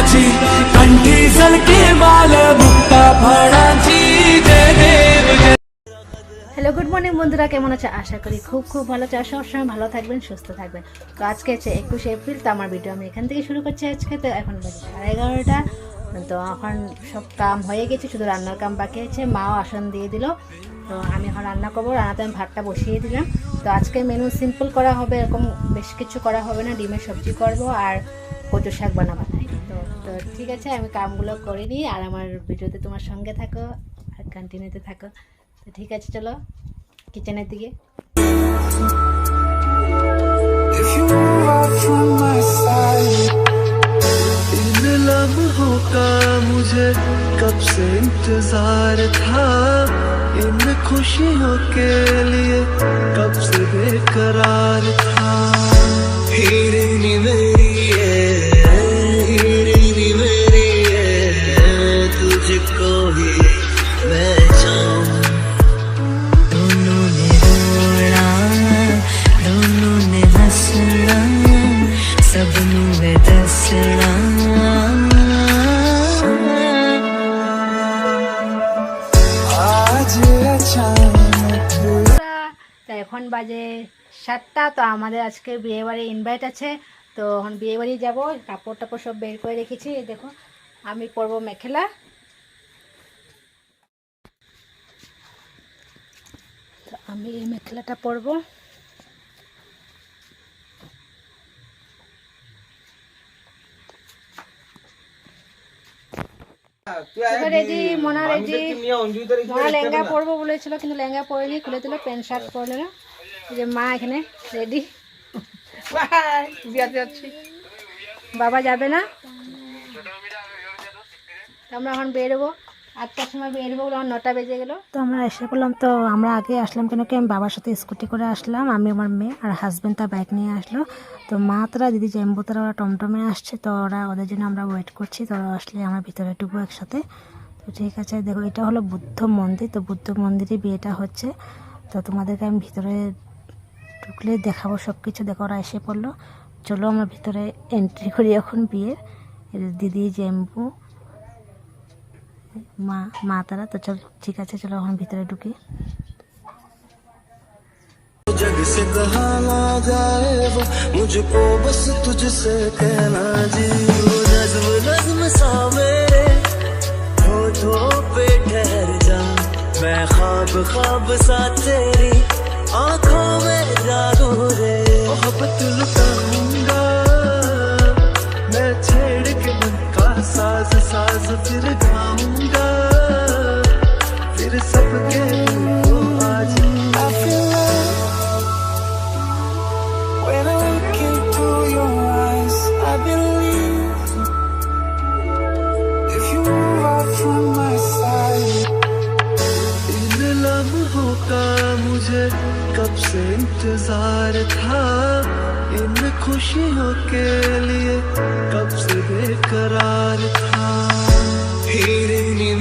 फुलाची कंठी सलके माल मुक्ता फळाची जय देव जय হ্যালো গুড মর্নিং বন্ধুরা কেমন আছে আশা করি খুব খুব ভালো আছে আর সবসময় ভালো থাকবেন সুস্থ থাকবেন তো আজকে হচ্ছে একুশে এপ্রিল তো আমার ভিডিও আমি এখান থেকে শুরু করছি আজকে তো এখন বাজে সাড়ে এগারোটা তো এখন সব কাম হয়ে গেছে শুধু রান্নার কাম বাকি আছে মাও আসন দিয়ে দিল তো আমি এখন রান্না করবো রান্নাতে আমি ভাতটা বসিয়ে দিলাম তো আজকে মেনু সিম্পল করা হবে এরকম বেশ কিছু করা হবে না ডিমের সবজি করব আর কচু শাক বানাবো তো তো ঠিক আছে আমি কামগুলো করে নিই আর আমার ভিডিওতে তোমার সঙ্গে থাকো আর কন্টিনিউতে থাকো তো ঠিক আছে চলো কিচেনের দিকে If you move out from my side इन लम्हों का मुझे कब से इंतजार था इन खुशियों के लिए कब से बेकरार था তো এখন বাজে সাতটা, তো আমাদের আজকে বিয়েবাড়ি ইনভাইট আছে। তো এখন বিয়েবাড়ি যাব, কাপড় টাপড় সব বের করে রেখেছি দেখো, আমি পরবো মেখেলা। আমি এই মেখেলাটা পরবো। রেডি মনা রেডি মা লেহেঙ্গা পরবো বলেছিল কিন্তু লেহেঙ্গা পরেনি খুলে দিল প্যান্ট শার্ট পরলে না যে মা এখানে রেডি। বিয়াতে যাচ্ছি। বাবা যাবে না? আমরা এখন বেরোবো। আটটার সময় বেরোবো বলে আমার নটা বেজে গেলো। তো আমরা এসে পড়লাম তো আমরা আগে আসলাম কেন কি? আমি বাবার সাথে স্কুটি করে আসলাম। আমি আমার মেয়ে আর হাজব্যান্ড তার বাইক নিয়ে আসলো। তো মা তারা, দিদি জেম্বু তারা, ওরা টমটমে আসছে। তো ওরা, ওদের জন্য আমরা ওয়েট করছি। তো ওরা আসলে আমার ভিতরে ঢুকবো একসাথে। তো ঠিক আছে, দেখো, এটা হলো বুদ্ধ মন্দির। তো বুদ্ধ মন্দিরে বিয়েটা হচ্ছে। তো তোমাদেরকে আমি ভিতরে ঢুকলে দেখাবো সব কিছু দেখো, ওরা এসে পড়ল। চলো আমরা ভিতরে এন্ট্রি করি এখন বিয়ের। দিদি জেম্বু মা মা তারা তো চল ঠিক আছে চলো এখন ভিতরে ঢুকি जग से कहा ना जाए वो मुझको बस तुझसे कहना जी वो नज्म नज्म सा मेरे होठों पे ठहर जा मैं ख्वाब ख्वाब सा तेरी आंखों में जागो रे मोहब्बत लुटाऊंगा sazı sazı firdamda इंतज़ार था इन खुशियों के लिए कब से बेकरार था। मेरी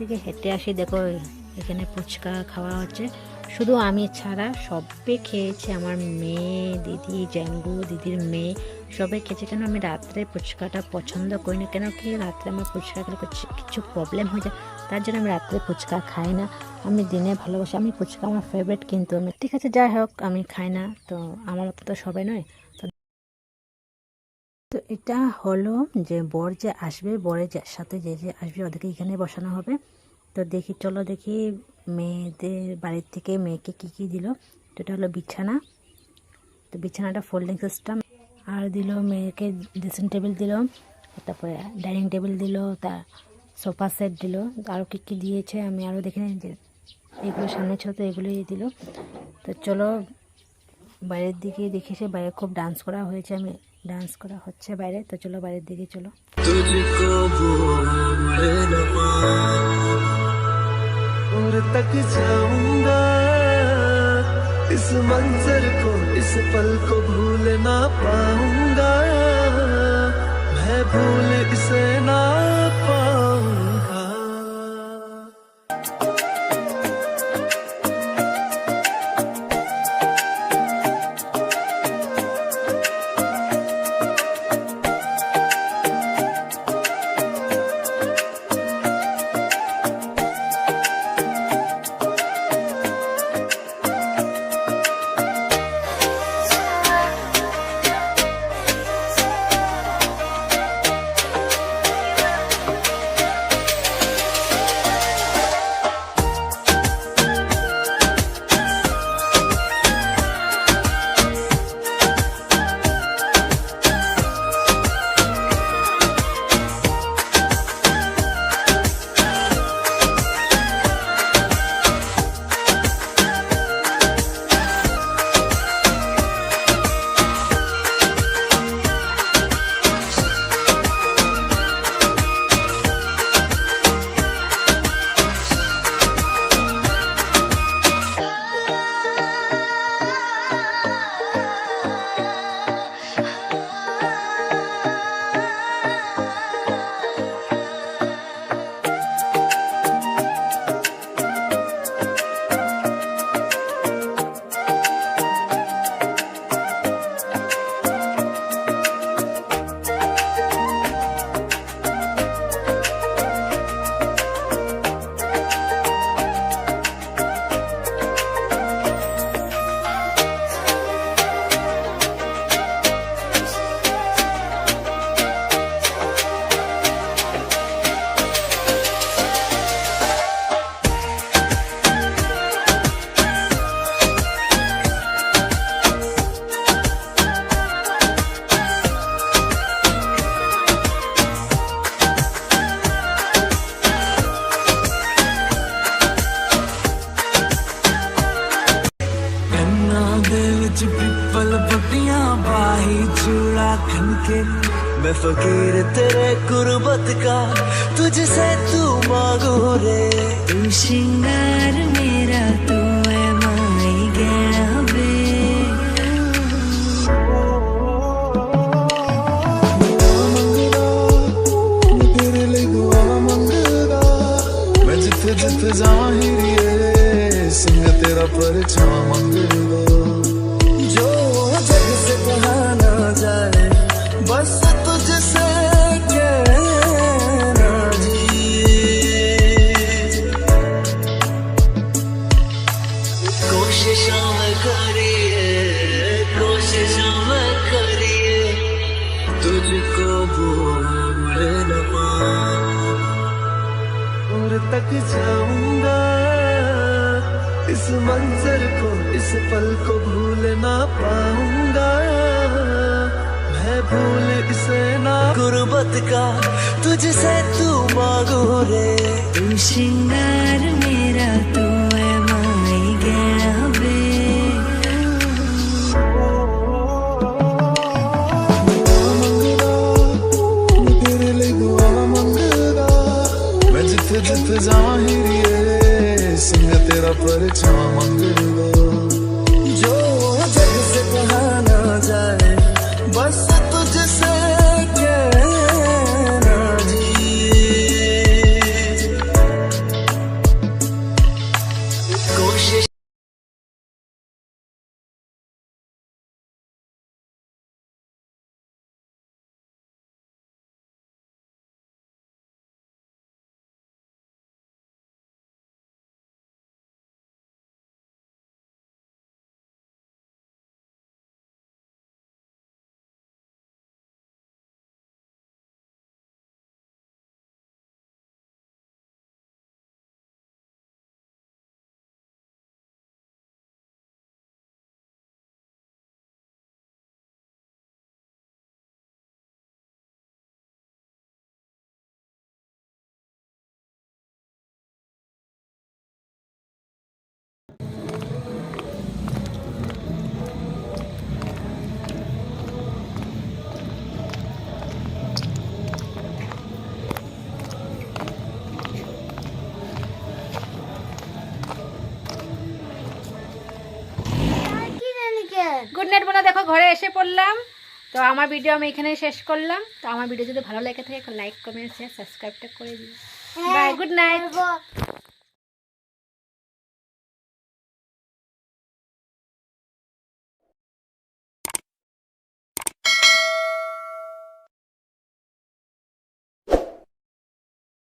দিকে হেঁটে আসি, দেখো এখানে ফুচকা খাওয়া হচ্ছে। শুধু আমি ছাড়া সবে খেয়েছে আমার মেয়ে, দিদি জ্যাঙ্গু দিদির মেয়ে, সবে খেয়েছে। কেন আমি রাত্রে ফুচকাটা পছন্দ করি না কেন কি রাত্রে আমার ফুচকা খেলে কিছু- কিছু প্রবলেম হয়ে যায়? তার জন্য আমি রাত্রে ফুচকা খাই না। আমি দিনে ভালোবাসি। আমি ফুচকা আমার ফেভারিট কিন্তু আমি। ঠিক আছে, যাই হোক, আমি খাই না। তো আমার মতো তো সবাই নয়। তো এটা হলো যে বর যে আসবে, বরের সাথে যে যে আসবে ওদেরকে এখানে বসানো হবে। তো দেখি, চলো দেখি মেয়েদের বাড়ির থেকে মেয়েকে কি কি দিল। তো এটা হলো বিছানা। তো বিছানাটা ফোল্ডিং সিস্টেম আর দিল মেয়েকে ড্রেসিং টেবিল দিল, তারপরে ডাইনিং টেবিল দিল তা সোফা সেট দিল। আরও কী কী দিয়েছে আমি আরও দেখে যে এগুলো সামনে ছিল তো এগুলোই দিল। তো চলো, বাইরের দিকে দেখেছে বাইরে খুব ডান্স করা হয়েছে। আমি ডান্স করা হচ্ছে বাইরে তো চলো বাইরের দিকে চলো तुझको भूल न पाऊं और तक जाऊंगा इस मंजर को इस पल को भूल ना पाऊंगा मैं भूल इसे ना पाऊंगा मैं फकीर तेरे गुरबत का तुझसे तू मांगू रे। तू श्रृंगार मेरा तू है माई गया बे तेरे लिए दुआ मंगदा मैं जिथे जिथे ज़ाहिर है सिंह तेरा परिचय मंगदा तक जाऊँगा। इस मंजर को इस पल को भूल ना पाऊँगा। मैं भूल इसे ना। गुर्बत का तुझसे तू मांगू रे। तू श्रृंगार मेरा तू जित ज़ाहिर सिंह तेरा परिचय मंग গুড বলে দেখো ঘরে এসে পড়লাম। তো আমার ভিডিও আমি এখানে শেষ করলাম। তো আমার ভিডিও যদি ভালো লেগে থাকে লাইক কমেন্ট শেয়ার সাবস্ক্রাইবটা করে দিই বাই গুড নাইট